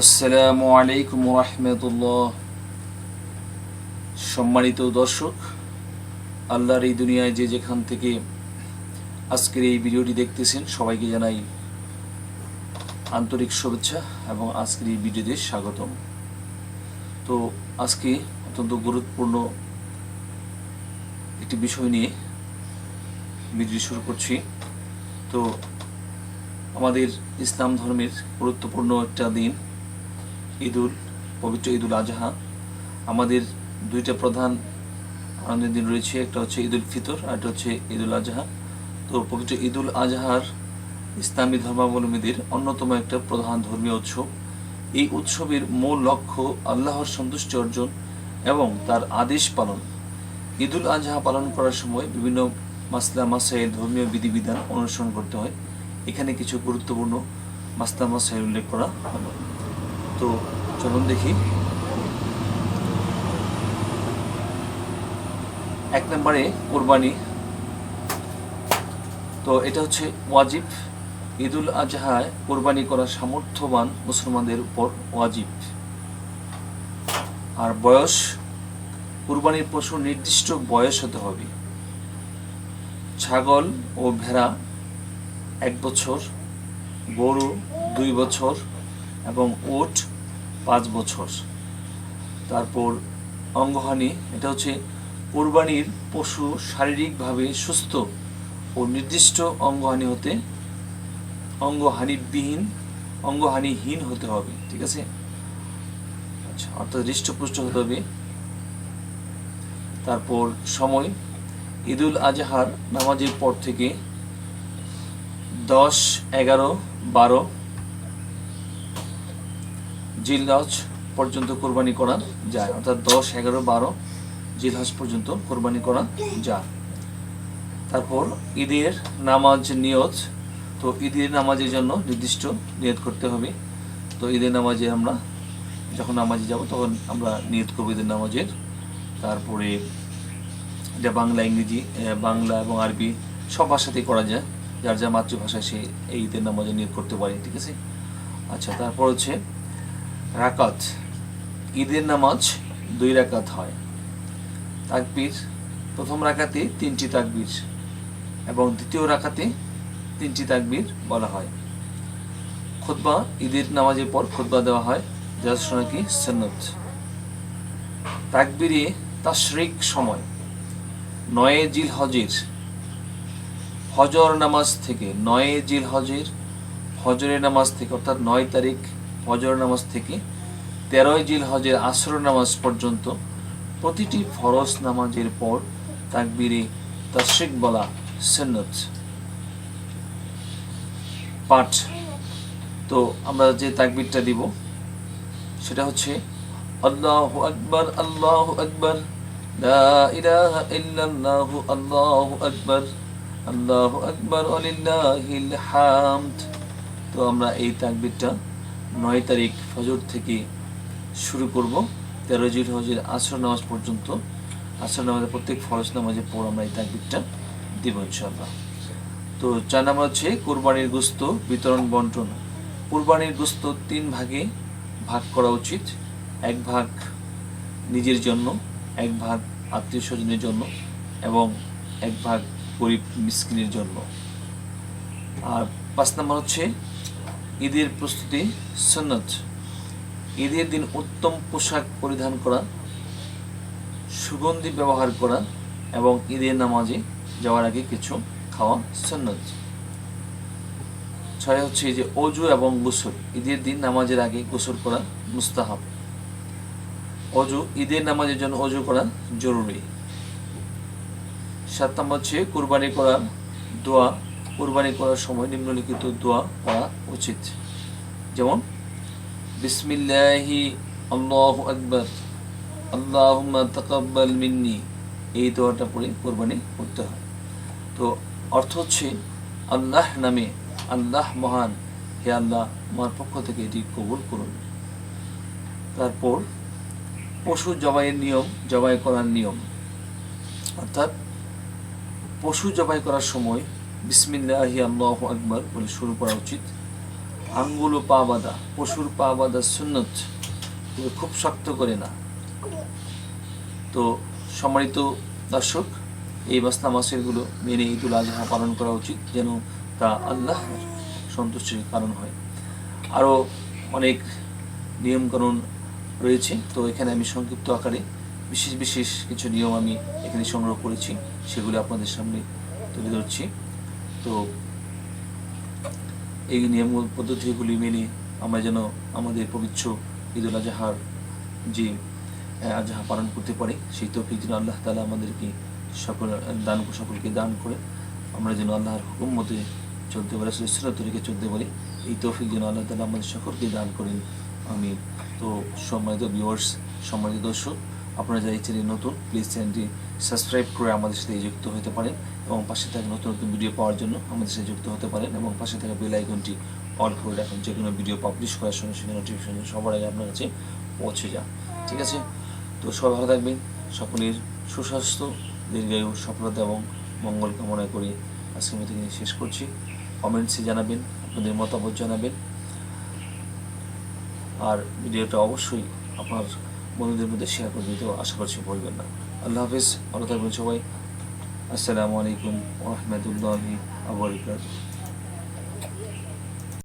আসসালামু আলাইকুম রহমতুল্লাহ। সম্মানিত দর্শক, আল্লাহর এই দুনিয়ায় যে যেখান থেকে আজকের এই ভিডিওটি দেখতেছেন, সবাইকে জানাই আন্তরিক শুভেচ্ছা এবং আজকের এই ভিডিওতে স্বাগতম। তো আজকে অত্যন্ত গুরুত্বপূর্ণ একটি বিষয় নিয়ে ভিডিও শুরু করছি। তো আমাদের ইসলাম ধর্মের গুরুত্বপূর্ণ একটা দিন ঈদুল, পবিত্র ঈদুল আজহা। আমাদের দুইটা প্রধান আনন্দের দিন রয়েছে, একটা হচ্ছে ঈদুল ফিতর আর একটা হচ্ছে ঈদুল আজহা। তো পবিত্র ঈদুল আজহার ইসলামী ধর্মাবলম্বীদের অন্যতম একটা প্রধান ধর্মীয় উৎসব। এই উৎসবের মূল লক্ষ্য আল্লাহর সন্তুষ্টি অর্জন এবং তার আদেশ পালন। ঈদুল আজহা পালন করার সময় বিভিন্ন মাসলা, মাসাইল, ধর্মীয় বিধিবিধান অনুসরণ করতে হয়। এখানে কিছু গুরুত্বপূর্ণ মাসলা, মাসাইল উল্লেখ করা হলো তো চলুন দেখি। এক নম্বরে কোরবানি। তো এটা হচ্ছে ওয়াজিব। ঈদুল আজহায় কোরবানি করা সামর্থ্যবান মুসলমানদের উপর ওয়াজিব। আর বয়স, কোরবানির পশুর নির্দিষ্ট বয়স হতে হবে। ছাগল ও ভেড়া এক বছর, গরু দুই বছর এবং ওট পাঁচ বছর। তারপর অঙ্গহানি, এটা হচ্ছে কোরবানির পশু শারীরিকভাবে সুস্থ ও নির্দিষ্ট অঙ্গহানি হতে অঙ্গহানিবিহীন, অঙ্গহানিহীন হতে হবে, ঠিক আছে? আচ্ছা অর্থাৎ হৃষ্টপুষ্ট হতে হবে। তারপর সময়, ঈদুল আজহার নামাজের পর থেকে দশ, এগারো, বারো জিলহজ পর্যন্ত কোরবানি করা যায়, অর্থাৎ দশ, এগারো, বারো জিলহজ পর্যন্ত কোরবানি করা যায়। তারপর ঈদের নামাজ নিয়ত, তো ঈদের নামাজের জন্য নির্দিষ্ট নিয়ত করতে হবে। তো ঈদের নামাজে আমরা যখন নামাজে যাব, তখন আমরা নিয়ত করব ঈদের নামাজের। তারপরে এটা বাংলা, ইংরেজি বাংলা এবং আরবি সব ভাষাতেই করা যায়। যার যা মাতৃভাষায় সে এই ঈদের নামাজে নিয়োগ করতে পারে, ঠিক আছে? আচ্ছা তারপর হচ্ছে রাকাত। ঈদের নামাজ দুই রাকাত হয়। তাকবীর, প্রথম রাকাতে তিনটি তাকবীর এবং দ্বিতীয় রাকাতে তিনটি তাকবীর বলা হয়। খুতবা, ঈদের নামাজের পর খুতবা দেওয়া হয় যা শোনা কি সন্নত। তাকবীরে তাশরিক সময়, নয়ে জিল হজের হজর নামাজ থেকে নয়ে জিল হজের হজরের নামাজ থেকে অর্থাৎ নয় তারিখ হজর নামাজ থেকে তেরোই জিল হজের আসর নামাজ পর্যন্ত প্রতিটি ফরজ নামাজের পর তাকবীরে তাশরিক বলা সন্নত। পাঠ। তো আমরা যে তাকবিরটা দিব, সেটা হচ্ছে, আল্লাহু আকবার আল্লাহু আকবার আল্লাহু আকবার আল্লাহু আকবার তো আমরা এই তাকবীরটা নয় তারিখ ফজর থেকে শুরু করব। তেরো জিল হজের আসর নামাজ পর্যন্ত। আসর নামাজের প্রত্যেক ফরজ নামাজের পর আমরা এই তাকবীরটা দিব ইনশাআল্লাহ। তো চার নাম্বার হচ্ছে কোরবানির গোস্ত বিতরণ, বন্টন। কোরবানির গোস্ত তিন ভাগে ভাগ করা উচিত। এক ভাগ নিজের জন্য, এক ভাগ আত্মীয় স্বজনের জন্য এবং এক ভাগ গরিব মিসকিনের জন্য। আর পাঁচ নম্বর হচ্ছে ঈদের প্রস্তুতি সন্নত। ঈদের দিন উত্তম পোশাক পরিধান করা, সুগন্ধি ব্যবহার করা এবং ঈদের নামাজে যাওয়ার আগে কিছু খাওয়া সন্নত। ছয় হচ্ছে যে অজু এবং গোসল। ঈদের দিন নামাজের আগে গোসল করা মুস্তাহাব। অজু, ঈদের নামাজের জন্য অজু করা জরুরি। সাত নম্বর হচ্ছে কোরবানি করা দোয়া কোরবানি করার সময় নিম্নলিখিত দোয়া করা উচিত। যেমন, বিসমিল্লাহি আল্লাহু আকবার তাকাব্বাল মিন্নি। এই দোয়াটা পড়ে কোরবানি করতে হয়। তো অর্থ হচ্ছে, আল্লাহ নামে আল্লাহ মহান, হে আল্লাহ আমার পক্ষ থেকে এটি কবুল করুন। তারপর, পশু জবাইয়ের নিয়ম, জবাই করার নিয়ম। অর্থাৎ, পশু জবাই করার সময় বিসমিল্লাহি আল্লাহ আকবর বলে শুরু করা উচিত। আঙ্গুল ও পা বাঁধা, পশুর পা বাঁধা সুন্নত খুব শক্ত করে না তো সম্মানিত দর্শক, এই মাসলা মাসেরগুলো মেনে ঈদুল আজহা পালন করা উচিত যেন তা আল্লাহ সন্তুষ্টির কারণ হয়। আরও অনেক নিয়মকানুন রয়েছে, তো এখানে আমি সংক্ষিপ্ত আকারে বিশেষ বিশেষ কিছু নিয়ম আমি এখানে সংগ্রহ করেছি, সেগুলি আপনাদের সামনে তুলে ধরছি। তো এই নিয়ম পদ্ধতিগুলি মেনে আমরা যেন আমাদের পবিত্র ঈদুল আজহার যে আজহা পালন করতে পারি, সেই তৌফিক যেন আল্লাহ তালা আমাদেরকে সকল, দান, সকলকে দান করে। আমরা যেন আল্লাহর হুকুম মতে চলতে পারি সুস্থ তরিকে চলতে পারি। এই তৌফিক যেন আল্লাহ তালা আমাদের সকলকে দান করেন। আমি তো সম্মানিত ভিউয়ার্স সম্মানিত দর্শক আপনারা যারা এই চ্যানেল নতুন প্লিজ চ্যানেলটি সাবস্ক্রাইব করে আমাদের সাথে যুক্ত হতে পারেন এবং পাশে থাকা নতুন নতুন ভিডিও পাওয়ার জন্য আমাদের সাথে যুক্ত হতে পারেন এবং পাশে থাকা বেল আইকনটি অল করে রাখুন। যে কোনো ভিডিও পাবলিশ করার সঙ্গে সঙ্গে নোটিফিকেশন সবার আগে আপনার কাছে পৌঁছে যান ঠিক আছে? তো সবাই ভালো থাকবেন, সকলের সুস্বাস্থ্য, দীর্ঘায়ু সফলতা এবং মঙ্গল কামনা করে আজকের মতো শেষ করছি। কমেন্টসে জানাবেন, আপনাদের মতামত জানাবেন। আর ভিডিওটা অবশ্যই আপনার বন্ধুদের মধ্যে শেয়ার করে দিতে আশা করছি বলবেন না। আল্লাহ হাফিজ, ভালো থাকবেন সবাই। আসসালামু আলাইকুম রহমতুল্লাহি আবরকাত